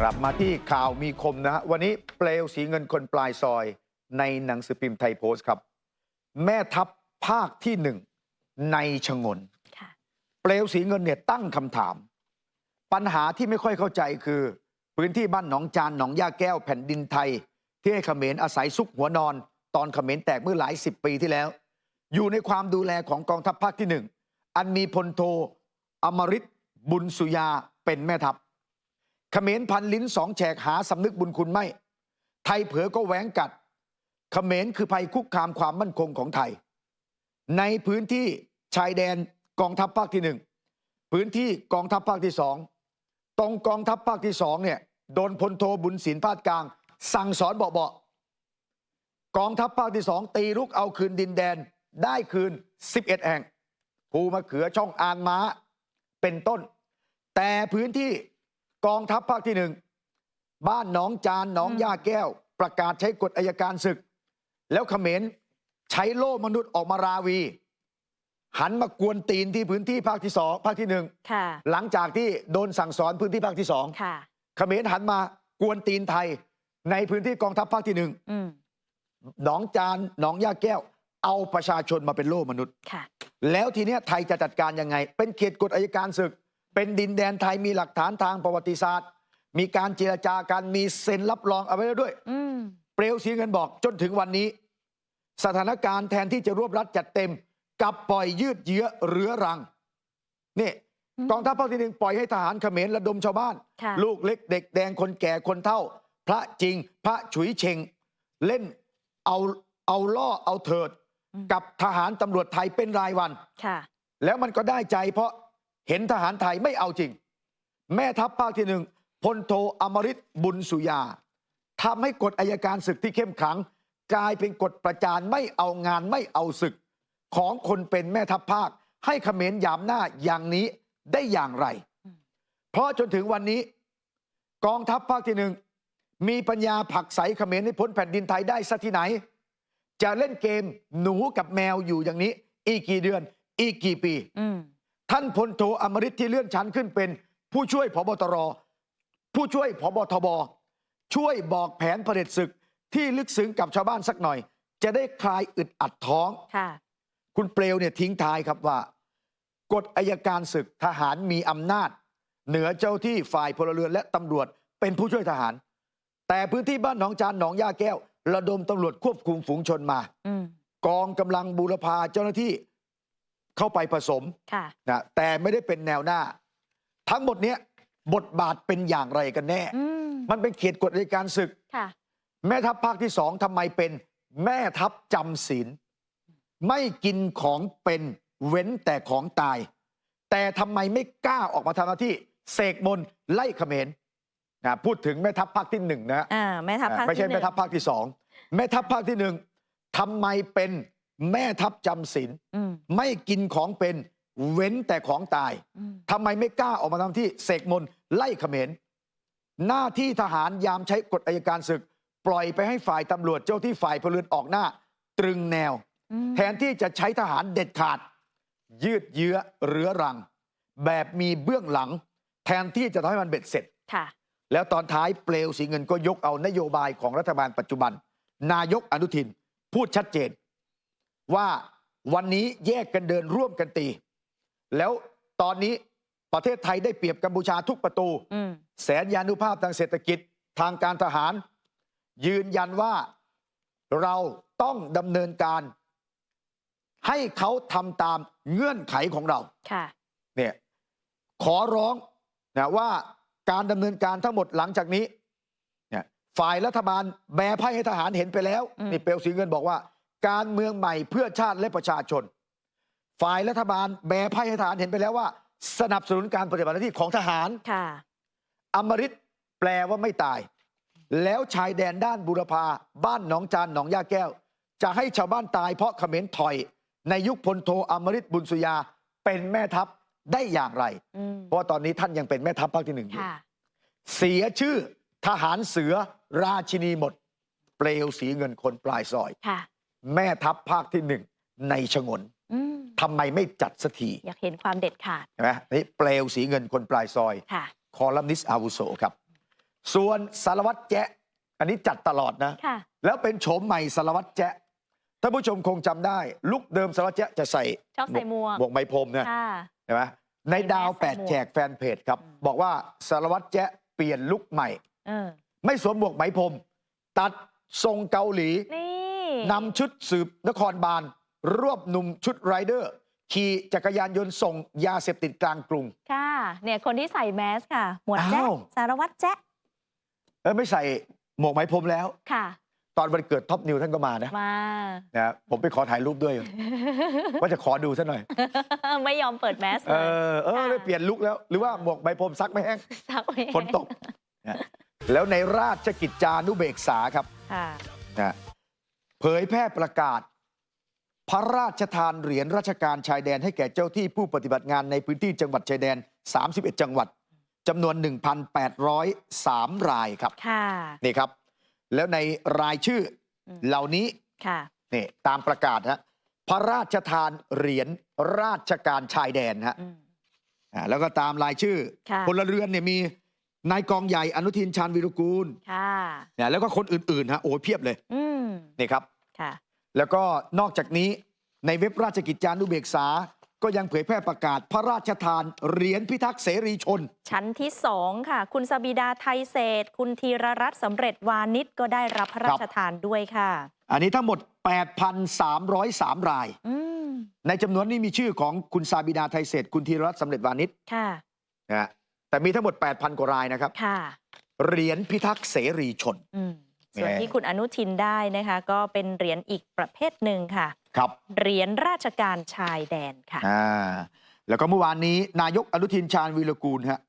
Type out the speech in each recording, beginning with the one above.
กลับมาที่ข่าวมีคมนะฮะวันนี้เปลวสีเงินคนปลายซอยในหนังสือพิมพ์ไทยโพสต์ครับ แม่ทัพภาคที่หนึ่งในชงนค่ะเปลวสีเงินเนี่ยตั้งคำถาม ปัญหาที่ไม่ค่อยเข้าใจคือ พื้นที่บ้านหนองจานหนองย่าแก้วแผ่นดินไทย ที่ให้เขมรอาศัยซุกหัวนอน ตอนเขมรแตกเมื่อหลายสิบปีที่แล้ว อยู่ในความดูแลของกองทัพภาคที่หนึ่งอันมีพลโทอมริตบุญสุยาเป็นแม่ทัพ เขมรพันลิ้นสองแฉกหาสำนึกบุญคุณไม่ ไทยเผลอก็แหวงกัดเขมรคือภัยคุกคามความมั่นคงของไทย ในพื้นที่ชายแดนกองทัพภาคที่หนึ่งพื้นที่กองทัพภาคที่สองตรงกองทัพภาคที่สองเนี่ยโดนพลโทบุญศิลปาดกลาง สั่งสอนเบาๆกองทัพภาคที่สองตีรุกเอาคืนดินแดนได้คืน 11 แห่งภูมะเขือช่องอานม้าเป็นต้น แต่พื้นที่ กองทัพภาคที่หนึ่งบ้านหนองจานหนองอืมย่าแก้ว ประกาศใช้กฎอายการศึก แล้วเขมรใช้โล่มนุษย์ออกมาราวี หันมากวนตีนที่พื้นที่ภาคที่สองภาคที่หนึ่งค่ะหลังจากที่โดนสั่งสอนพื้นที่ภาคที่สองค่ะเขมรหันมากวนตีนไทย ในพื้นที่กองทัพภาคที่หนึ่งอืมหนองจานหนองย่าแก้ว เอาประชาชนมาเป็นโล่มนุษย์ค่ะแล้วทีเนี้ยไทยจะจัดการยังไง เป็นเขตกฎอายการศึก เป็นดินแดนไทยมีหลักฐานทางประวัติศาสตร์ มีการเจรจากันมีเซ็นรับรองเอาไว้แล้วด้วยอืมเปลวสีเงินบอกจนถึงวันนี้ สถานการณ์แทนที่จะรวบรัดจัดเต็มกลับปล่อยยืดเยื้อเรื้อรังนี่อืมกองทัพภาคที่หนึ่งปล่อยให้ทหารเขมรระดมชาวบ้านค่ะลูกเล็กเด็กแดงคนแก่คนเฒ่า พระจริง พระฉุยเชงเล่นเอาเอาล่อเอาเถิดอืมกับทหารตำรวจไทยเป็นรายวันค่ะแล้วมันก็ได้ใจเพราะ เห็นทหารไทยไม่เอาจริง แม่ทัพภาคที่หนึ่งพลโทอมริตบุญสุยาทำให้กฎอายการศึกที่เข้มขัง กลายเป็นกฎประจานไม่เอางานไม่เอาศึก ของคนเป็นแม่ทัพภาค ให้เขมรยามหน้าอย่างนี้ได้อย่างไร เพราะจนถึงวันนี้ กองทัพภาคที่หนึ่งมีปัญญาผักไสเขมรให้พ้นแผ่นดินไทยได้สักที่ไหน จะเล่นเกมหนูกับแมวอยู่อย่างนี้ อีกกี่เดือน อีกกี่ปีอื ท่านพลโทอมริตที่เลื่อนชั้นขึ้นเป็น ผู้ช่วยพบตร ผู้ช่วยพบทบ ช่วยบอกแผนเผด็จศึกที่ลึกซึ้งกับชาวบ้านสักหน่อย จะได้คลายอึดอัดท้อง ค่ะ คุณเปลวเนี่ยทิ้งท้ายครับว่า กฎอายการศึกทหารมีอำนาจ เหนือเจ้าที่ฝ่ายพลเรือนและตำรวจเป็นผู้ช่วยทหาร แต่พื้นที่บ้านหนองจานหนองย่าแก้ว ระดมตำรวจควบคุมฝูงชนมา อืม กองกำลังบูรพาเจ้าหน้าที่ เข้าไปผสมค่ะนะแต่ไม่ได้เป็นแนวหน้า ทั้งหมดเนี้ยบทบาทเป็นอย่างไรกันแน่อืมมันเป็นเขตกฎอัยการศึกค่ะแม่ทัพภาคที่สองทำไมเป็นแม่ทัพจำศีล ไม่กินของเป็นเว้นแต่ของตาย แต่ทำไมไม่กล้าออกมาทำหน้าที่เสกมนต์ไล่เขมรนะพูดถึงแม่ทัพภาคที่หนึ่งนะอ่าแม่ทัพภาคไม่ใช่ที่หนึ่แม่งทัพภาคที่สองแม่ทัพภาคที่หนึ่งทำไมเป็น แม่ทัพจำศีลอืมไม่กินของเป็นเว้นแต่ของตายอืมทำไมไม่กล้าออกมาทำที่เสกมนต์ไล่เขมรหน้าที่ทหารยามใช้กฎอายการศึก ปล่อยไปให้ฝ่ายตำรวจเจ้าที่ฝ่ายพลเรือนออกหน้า ตรึงแนวอืมแทนที่จะใช้ทหารเด็ดขาด ยืดเยื้อเรื้อรัง แบบมีเบื้องหลัง แทนที่จะทำให้มันเบ็ดเสร็จค่ะแล้วตอนท้ายเปลวสีเงินก็ยกเอานโยบายของรัฐบาลปัจจุบัน นายกอนุทิน พูดชัดเจน ว่าวันนี้แยกกันเดินร่วมกันตี แล้วตอนนี้ประเทศไทยได้เปรียบกัมพูชาทุกประตูอืมแสนยานุภาพทางเศรษฐกิจทางการทหาร ยืนยันว่าเราต้องดำเนินการ ให้เขาทำตามเงื่อนไขของเราค่ะเนี่ยขอร้องนะว่าการดำเนินการทั้งหมดหลังจากนี้เนี่ยฝ่ายรัฐบาลแบไพ่ให้ทหารเห็นไปแล้วอืมนี่เปลวสีเงินบอกว่า การเมืองใหม่เพื่อชาติและประชาชน ฝ่ายรัฐบาลแบไพ่ให้ทหารเห็นไปแล้วว่า สนับสนุนการปฏิบัติหน้าที่ของทหารค่ะอมริตแปลว่าไม่ตาย แล้วชายแดนด้านบุรพาบ้านหนองจานหนองย่าแก้ว จะให้ชาวบ้านตายเพราะเขมรถอย ในยุคพลโทอมริตบุญสุยาเป็นแม่ทัพได้อย่างไร อืมเพราะว่าตอนนี้ท่านยังเป็นแม่ทัพภาคที่หนึ่งอยู่ ค่ะ เสียชื่อทหารเสือราชินีหมด เปลวสีเงินคนปลายซอย ค่ะ แม่ทัพภาคที่หนึ่งในชงนอืมทำไมไม่จัดสักทีอยากเห็นความเด็ดขาดเห็นไหมนี่เปลวสีเงินคนปลายซอยค่ะคอลัมนิสต์อาวุโสครับ ส่วนสารวัตรแจ๊ะอันนี้จัดตลอดนะค่ะแล้วเป็นโฉมใหม่สารวัตรแจ๊ะท่านผู้ชมคงจำได้ ลุกเดิมสารวัตรแจ๊ะจะใส่ชอบใส่หมวกหมวกไหมพรมนะค่ะเห็นไหมในดาวใส่แมสแปดใส่หมวกแฉกแฟนเพจครับอืมบอกว่าสารวัตรแจ๊ะเปลี่ยนลุกใหม่เออไม่สวมหมวกไหมพรมตัดทรงเกาหลี นี่นำชุดสืบนครบาล รวบหนุ่มชุดไรเดอร์ ขี่จักรยานยนต์ส่งยาเสพติดกลางกรุง ค่ะ เนี่ยคนที่ใส่แมสค่ะ หมวดแจ๊ะอ้าว สารวัตรแจ๊ะเออไม่ใส่หมวกไหมพรมแล้ว ค่ะ ตอนวันเกิดท็อปนิวท่านก็มานะมา นะผมไปขอถ่ายรูปด้วย ว่าจะขอดูซะหน่อย ไม่ยอมเปิดแมสเอเลย อเออค่ะ เลยเปลี่ยนลุกแล้ว หรือว่าหมวกใบพรมซักไม่แห้งซักไว้ฝนตกนะแล้วในราชกิจจานุเบกษาครับค่ะ นะเผยแพร่ประกาศ พระราชทานเหรียญราชการชายแดนให้แก่เจ้าที่ผู้ปฏิบัติงานในพื้นที่จังหวัดชายแดน 31 จังหวัดจำนวน 1,803 รายครับค่ะนี่ครับ แล้วในรายชื่ออมเหล่านี้ค่ะนี่ตามประกาศฮะพระราชทานเหรียญราชการชายแดนฮะอืมอ่าแล้วก็ตามรายชื่อค่ะพลเรือนเนี่ยมีนายกองใหญ่อนุทินชาญวีรกูล ค่ะเนี่ยแล้วก็คนอื่นๆฮะโอ้เพียบเลยอืมนี่ครับ ค่ะ แล้วก็นอกจากนี้ในเว็บราชกิจจานุเบกษา ก็ยังเผยแพร่ประกาศพระราชทานเหรียญพิทักษ์เสรีชน ชั้นที่สองค่ะ คุณสบิดาไทยเศรษฐ์คุณธีรรัตน์สำเร็จวานิชก็ได้รับพระราชทานด้วยค่ะ อันนี้ทั้งหมด 8,303 ราย อืมในจำนวนนี้มีชื่อของคุณซาบิดาไทยเศรษฐ์คุณธีรรัตน์สำเร็จวานิชค่ะนะฮะแต่มีทั้งหมด 8,000 กว่ารายนะครับ ค่ะ เหรียญพิทักษ์เสรีชน อืม ส่วนแหมที่คุณอนุทินได้นะคะ ก็เป็นเหรียญอีกประเภทหนึ่งค่ะ ครับ เหรียญราชการชายแดนค่ะ อ่า แล้วก็เมื่อวานนี้นายกอนุทินชาญวีรกูลฮะ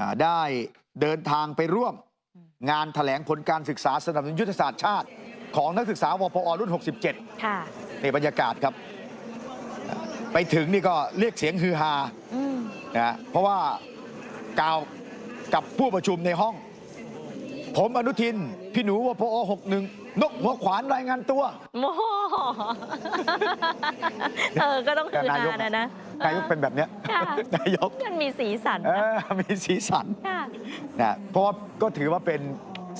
อ่าได้เดินทางไปร่วมอืมงานถแถลงผลการศึกษาสนับสนุนยุทธศาสตร์ชาติ ของนักศึกษาวพอรุ่น 67ค่ะ ในบรรยากาศครับอ่าไปถึงนี่ก็เรียกเสียงฮือฮาอืมนะฮะเพราะว่ากล่าวกับผู้ประชุมในห้อง ผมอนุทิน พี่หนูวพอ61 นกหัวขวานรายงานตัว โมโหเออ ก็ต้องคือนายกนนะนะนายกเป็นแบบเนี้ยค่ะนายกมันมีสีสันเอนะอมีสีสันค่ะ นะเพราะว่าก็ถือว่าเป็น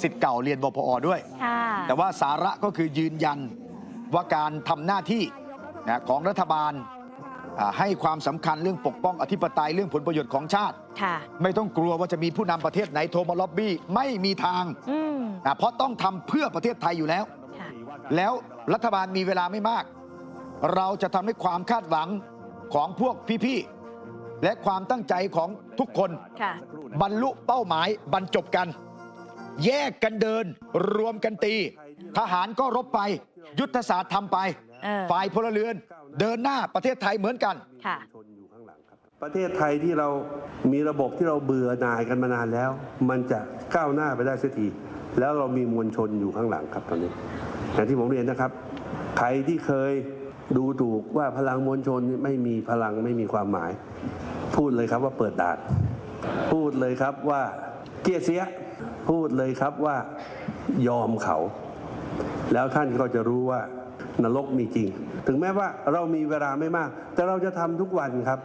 สิทธิ์เก่าเรียนบพอด้วย ค่ะแต่ว่าสาระก็คือยืนยันว่าการทำหน้าที่นะของรัฐบาลอ่า ให้ความสำคัญเรื่องปกป้องอธิปไตยเรื่องผลประโยชน์ของชาติค่ะไม่ต้องกลัวว่าจะมีผู้นำประเทศไหนโทรมาล็อบบี้ไม่มีทางอืมนะเพราะต้องทำเพื่อประเทศไทยอยู่แล้วค่ะแล้วรัฐบาลมีเวลาไม่มาก เราจะทำให้ความคาดหวังของพวกพี่ๆ และความตั้งใจของทุกคนค่ะบรรลุเป้าหมายบรรจบกัน แยกกันเดินรวมกันตี ทหารก็รบไป ยุทธศาสตร์ทำไป เออ ฝ่ายพลเรือน เดินหน้าประเทศไทยเหมือนกัน ค่ะ ชนอยู่ข้างหลังครับ ประเทศไทยที่เรามีระบบที่เราเบื่อหน่ายกันมานานแล้ว มันจะก้าวหน้าไปได้สักทีแล้วเรามีมวลชนอยู่ข้างหลังครับตอนนี้อย่างที่ผมเรียนนะครับ ใครที่เคยดูถูกว่าพลังมวลชนไม่มีพลังไม่มีความหมาย พูดเลยครับว่าเปิดด่าน พูดเลยครับว่าเกลียดเสีย พูดเลยครับว่ายอมเขา แล้วท่านก็จะรู้ว่านรกมีจริง ถึงแม้ว่าเรามีเวลาไม่มาก แต่เราจะทำทุกวันครับ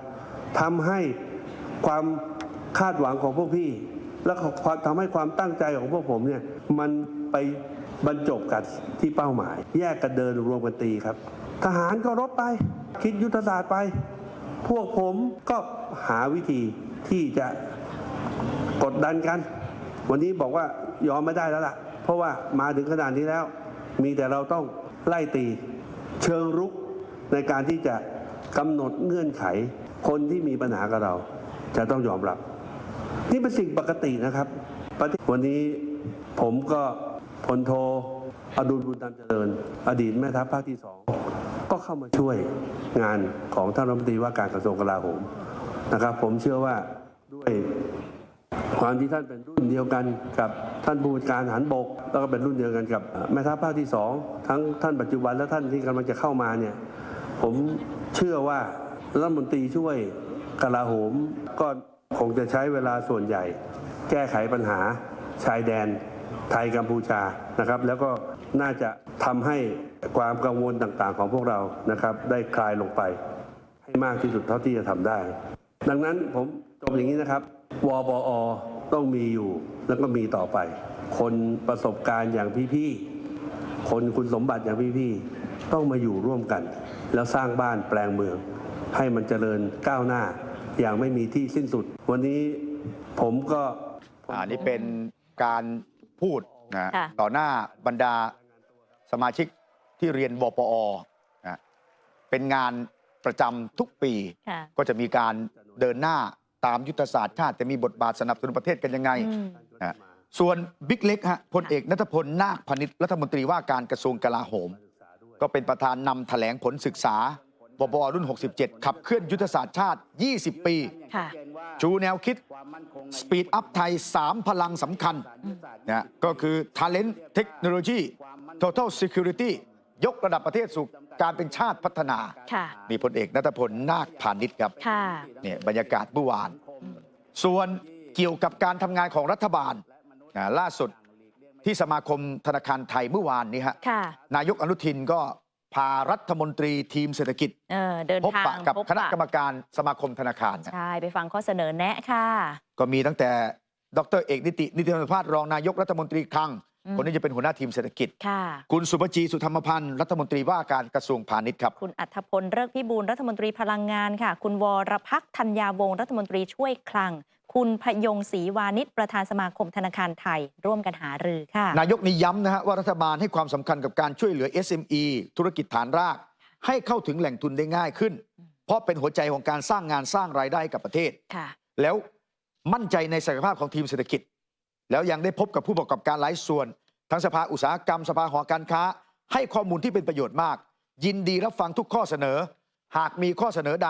ทำให้ความคาดหวังของพวกพี่ และความทำให้ความตั้งใจของพวกผมเนี่ยมันไปบรรจบกันที่เป้าหมาย แยกกันเดินรวมกันตีครับ ทหารก็รบไป คิดยุทธศาสตร์ไป พวกผมก็หาวิธีที่จะกดดันกัน วันนี้บอกว่ายอมไม่ได้แล้วล่ะ เพราะว่ามาถึงขนาดนี้แล้ว มีแต่เราต้องไล่ตีเชิงรุกในการที่จะกำหนดเงื่อนไข คนที่มีปัญหากับเรา จะต้องยอมรับ นี่เป็นสิ่งปกตินะครับประเทศวันนี้ผมก็พลโทอดุลบุญตามเจริญ อดีตแม่ทัพภาคที่สองก็เข้ามาช่วยงานของท่านรัฐมนตรีว่าการกระทรวงกลาโหมนะครับ ผมเชื่อว่า ความที่ท่านเป็นรุ่นเดียวกันกับท่านผู้บัญชาการทหารบก แล้วก็เป็นรุ่นเดียวกันกับแม่ทัพภาคที่สองทั้งท่านปัจจุบันและท่านที่กำลังจะเข้ามาเนี่ยผมเชื่อว่ารัฐมนตรีช่วยกลาโหมก็คงจะใช้เวลาส่วนใหญ่ แก้ไขปัญหาชายแดนไทยกัมพูชานะครับ แล้วก็น่าจะทำให้ความกังวลต่างๆ ของพวกเรานะครับ ได้คลายลงไป ให้มากที่สุดเท่าที่จะทำได้ ดังนั้นผมจบอย่างนี้นะครับวปอ ต้องมีอยู่แล้วก็มีต่อไป คนประสบการณ์อย่างพี่ๆ คนคุณสมบัติอย่างพี่ๆ ต้องมาอยู่ร่วมกัน แล้วสร้างบ้านแปลงเมือง ให้มันเจริญก้าวหน้า อย่างไม่มีที่สิ้นสุด วันนี้ผมก็อันนี้เป็นการพูดนะค่ะต่อหน้าบรรดาสมาชิกที่เรียนบปอนะเป็นงานประจำทุกปีค่ะก็จะมีการเดินหน้า ตามยุทธศาสตร์ชาติจะมีบทบาทสนับสนุนประเทศกันยังไงอืมนะส่วนบิ๊กเล็กฮะพลเอกนัทพลนาคพนิษฐ์รัฐมนตรีว่าการกระทรวงกลาโหม ก็เป็นประธานนำแถลงผลศึกษาบปอรุ่น 67 ขับเคลื่อนยุทธศาสตร์ชาติ 20 ปี ค่ะ ชูแนวคิด Speed Up ไทย 3 พลังสำคัญนะก็คือ Talent Technology Total Security ยกระดับประเทศสู่การเป็นชาติพัฒนา ค่ะ นี่พลเอกนัทพลนาคพาณิชย์ครับค่ะ เนี่ยบรรยากาศเมื่อวาน ส่วนเกี่ยวกับการทำงานของรัฐบาลนะล่าสุดที่สมาคมธนาคารไทยเมื่อวานนี้ฮะค่ะ นายกอนุทินก็พารัฐมนตรีทีมเศรษฐกิจ เออเดินพบทางปะกับพบคณะปะกรรมการสมาคมธนาคารนะใช่ ไปฟังข้อเสนอแนะค่ะ ก็มีตั้งแต่ดรเอกนิตินิติธรรมภาสรองนายกรัฐมนตรีคลังอืม คนนี้จะเป็นหัวหน้าทีมเศรษฐกิจ ค่ะ คุณสุภจีสุธรรมพันธ์รัฐมนตรีว่าการกระทรวงพาณิชย์ครับ คุณอัธพลเลิกพิบูลรัฐมนตรีพลังงานค่ะ คุณวรพักษ์ธัญญาวงศ์รัฐมนตรีช่วยคลัง คุณพยงศรีวานิชประธานสมาคมธนาคารไทย ร่วมกันหารือค่ะ นายกนี้ย้ำนะฮะว่ารัฐบาลให้ความสำคัญกับการช่วยเหลือ SME ธุรกิจฐานราก ให้เข้าถึงแหล่งทุนได้ง่ายขึ้น เพราะเป็นหัวใจของการสร้างงานสร้างรายได้ให้กับประเทศ ค่ะ แล้วมั่นใจในศักยภาพของทีมเศรษฐกิจ แล้วยังได้พบกับผู้ประกอบการหลายส่วน ทั้งสภาอุตสาหกรรม สภาหอการค้า ให้ข้อมูลที่เป็นประโยชน์มาก ยินดีรับฟังทุกข้อเสนอ หากมีข้อเสนอใด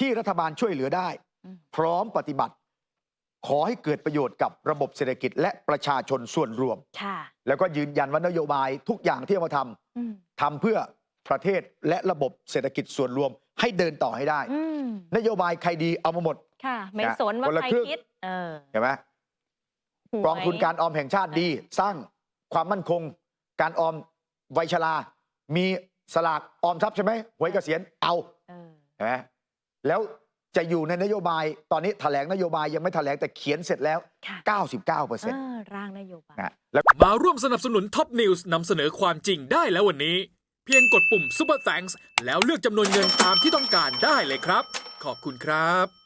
ที่รัฐบาลช่วยเหลือได้อืมพร้อมปฏิบัติ ขอให้เกิดประโยชน์กับระบบเศรษฐกิจและประชาชนส่วนรวมค่ะแล้วก็ยืนยันว่านโยบายทุกอย่างที่เอามาทำอืมทำเพื่อประเทศและระบบเศรษฐกิจส่วนรวม ให้เดินต่อให้ได้อืมนโยบายใครดีเอามาหมด ค่ะ ไม่นะสนว่าคนละใครครึ่งคิดเออเห็นไหมหวย กองทุนการออมแห่งชาติดี สร้างความมั่นคง การออมวัยชรามีสลากออมทรัพย์ใช่ไหมหวยเกษียณเอาเออเห็นไหมแล้วจะอยู่ในนโยบายตอนนี้แถลงนโยบายยังไม่แถลงแต่เขียนเสร็จแล้วค่ะ99เปอร์เอเซ็นต์อร่างนโยบายนะแล้วมาร่วมสนับสนุนท็อปนิวส์นำเสนอความจริงได้แล้ววันนี้ เพียงกดปุ่ม Super Thanks แล้วเลือกจำนวนเงินตามที่ต้องการได้เลยครับ ขอบคุณครับ